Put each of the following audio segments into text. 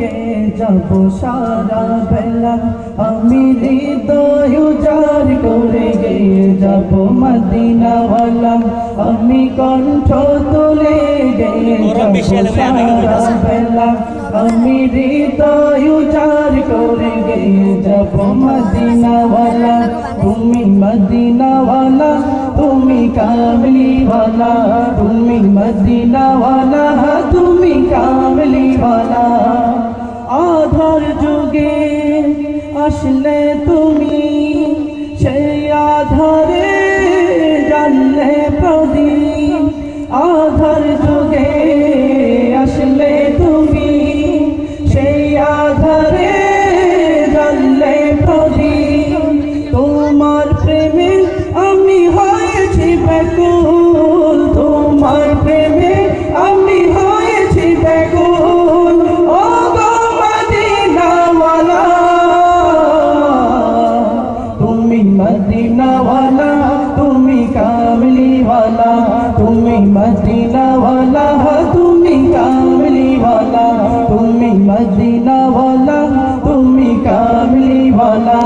গে যাব সারা বেলা। আমি হৃদয় উজার করে গে যাব মদিনাওয়ালা। আমি কণ্ঠ তুলে গে যাব সারা বেলা। আমি হৃদয় উজার করে গে যাব মদিনাওয়ালা। তুমি মদিনাওয়ালা তুমি কামলিওয়ালা আসলে মদিনাওয়ালা তুমি কামলিওয়ালা তুমি মদিনাওয়ালা তুমি কামলিওয়ালা।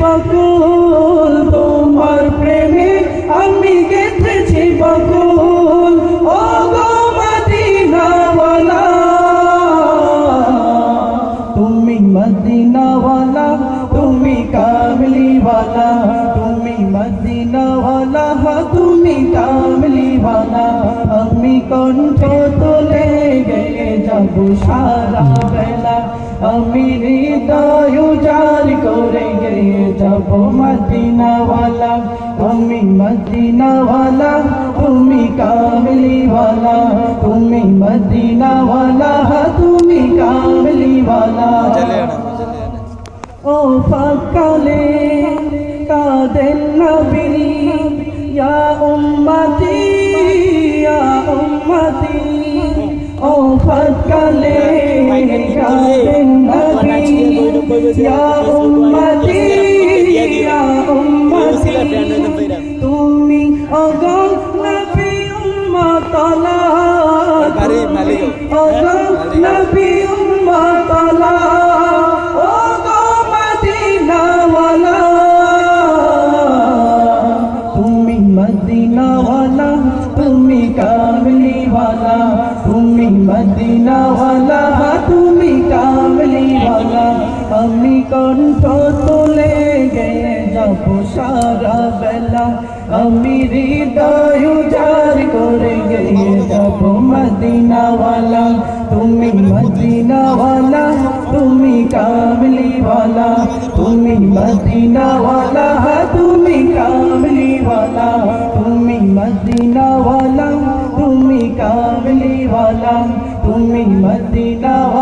বকুল, তোমার প্রেমে আমি গেঁথেছি বকুল। ও মদিনাওয়ালা, তুমি মদিনাওয়ালা, তুমি কামলিওয়ালা তুমি মদিনাওয়ালা, তুমি কামলিওয়ালা আমি কণ্ঠ তোলে গে যাব সারা বেলা। আমি হৃদয় উজার করে গে যাব মদিনাওয়ালা তুমি মদিনাওয়ালা তুমি কামলিওয়ালা তুমি মদিনাওয়ালা তুমি কামলিওয়ালা ও ফাকালে আমি কণ্ঠ তোলে গে যাব সারা বেলা। আমি হৃদয় উজার করে গে যাব মদিনাওয়ালা। তুমি মদিনাওয়ালা তুমি কামলিওয়ালা তুমি মদিনাওয়ালা তুমি কামলিওয়ালা তুমি মদিনাওয়ালা তুমি কামলিওয়ালা তুমি মদিনাওয়ালা।